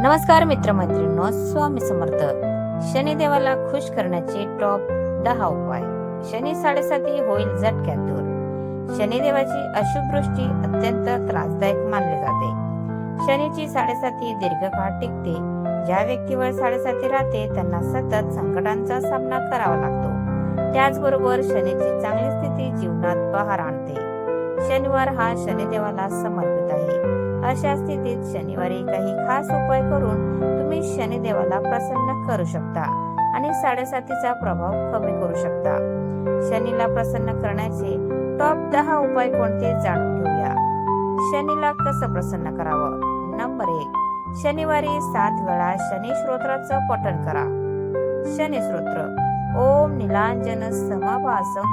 नमस्कार मित्रमैत्रिणींनो स्वामी समर्थ. शनिदेवाला खुश करण्याचे टॉप दहा उपाय. शनी साडेसाती होईल झटक्यात दूर. शनिदेवाची अशुभ दृष्टी अत्यंत त्रासदायक मानली जाते. शनीची साडेसाती दीर्घकाळ टिकते. ज्या व्यक्तीवर साडेसाती राहते त्यांना सतत संकटांचा सामना करावा लागतो. त्याचबरोबर शनीची चांगली स्थिती जीवनात बहार आणते. शनिवार हा शनिदेवाला समर्पित आहे. अशा स्थितीत शनिवारी काही खास उपाय करून तुम्ही शनिदेवाला प्रसन्न करू शकता आणि साडेसातीचा प्रभाव कमी करू शकता. शनीला प्रसन्न करण्याचे टॉप दहा उपाय कोणते जाणून घेऊया. शनीला कसं प्रसन्न करावं? नंबर एक शनिवारी सात वेळा शनी श्रोत्राचं पठण करा. शनी श्रोत्र ओम निलांजन समाभासम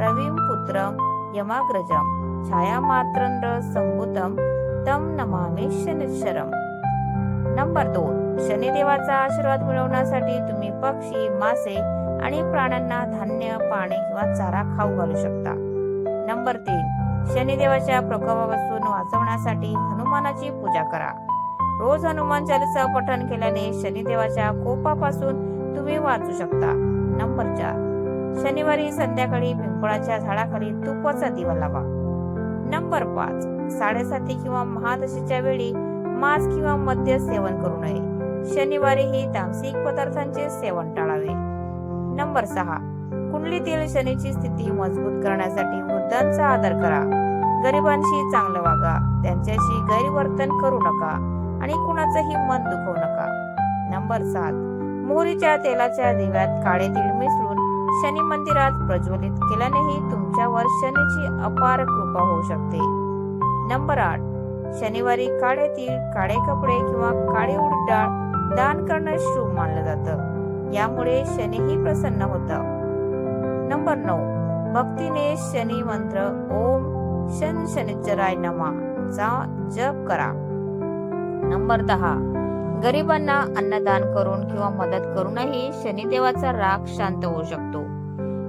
रवीम पुत्रम यमाग्रजम छायामात्रंद्र संभूतम तम नमामि शनिश्चरम नंबर दोन. शनिदेवाचा आशीर्वाद मिळवण्यासाठी तुम्ही पक्षी मासे आणि प्राण्यांना धान्य पाणी किंवा चारा खाऊ घालू शकता. नंबर तीन. शनिदेवाच्या प्रकोपापासून वाचवण्यासाठी हनुमानाची पूजा करा. रोज हनुमान चालीसा पठण केल्याने शनिदेवाच्या कोपापासून तुम्ही वाचू शकता. नंबर चार. शनिवारी संध्याकाळी पिंपळाच्या झाडाखाली तुपाचा दिवा लावा. नंबर पाच. साडेसाती किंवा महादशीच्या वेळी मांस किंवा मद्य सेवन करू नये. शनिवारी ही तामसिक पदार्थांचे सेवन टाळावे. नंबर सहा. कुंडलीतील शनीची स्थिती मजबूत करण्यासाठी वृद्धांचा आदर करा. गरिबांशी चांगलं वागा. त्यांच्याशी गैरवर्तन करू नका आणि कुणाचंही मन दुखवू नका. नंबर सात. मोहरीच्या तेलाच्या दिव्यात काळे तीळ मिसळून शनी मंदिरात प्रज्वलित केल्यानेही तुमच्यावर शनीची अपार कृपा होऊ शकते. नंबर आठ. शनिवारी काळे तीळ काळे कपडे किंवा काळे उडीद डाळ दान करणं शुभ मानलं जातं. यामुळे शनीही प्रसन्न होतं. नंबर नऊ. भक्तीने शनी मंत्र ओम शन शनिचराय नमा चा जप करा. नंबर दहा. गरिबांना अन्नदान करून किंवा मदत करूनही शनिदेवाचा राग शांत होऊ शकतो.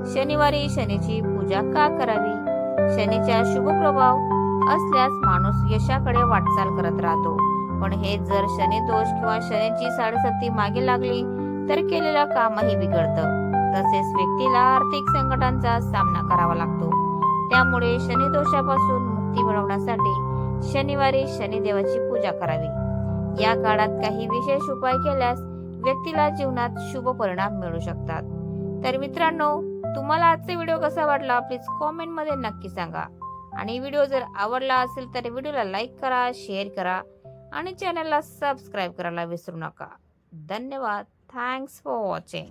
शनिवारी शनीची पूजा का करावी? शनीचा शुभ प्रभाव असल्यास माणूस यशाकडे वाटचाल करत राहतो. पण हे जर शनी दोष किंवा शनीची साडेसती मागे लागली तर केलेलं कामही बिघडतं. तसेच व्यक्तीला आर्थिक संकटांचा सामना करावा लागतो. त्यामुळे शनी दोषापासून मुक्ती मिळवण्यासाठी शनिवारी शनिदेवाची पूजा करावी. या काळात काही विशेष उपाय केल्यास व्यक्तीला जीवनात शुभ परिणाम मिळू शकतात. तर मित्रांनो तुम्हाला आजचा व्हिडिओ कसा वाटला प्लीज कॉमेंटमध्ये नक्की सांगा. आणि व्हिडिओ जर आवडला असेल तर व्हिडिओला लाईक करा शेअर करा आणि चॅनलला सबस्क्राईब करायला विसरू नका. धन्यवाद. Thanks for watching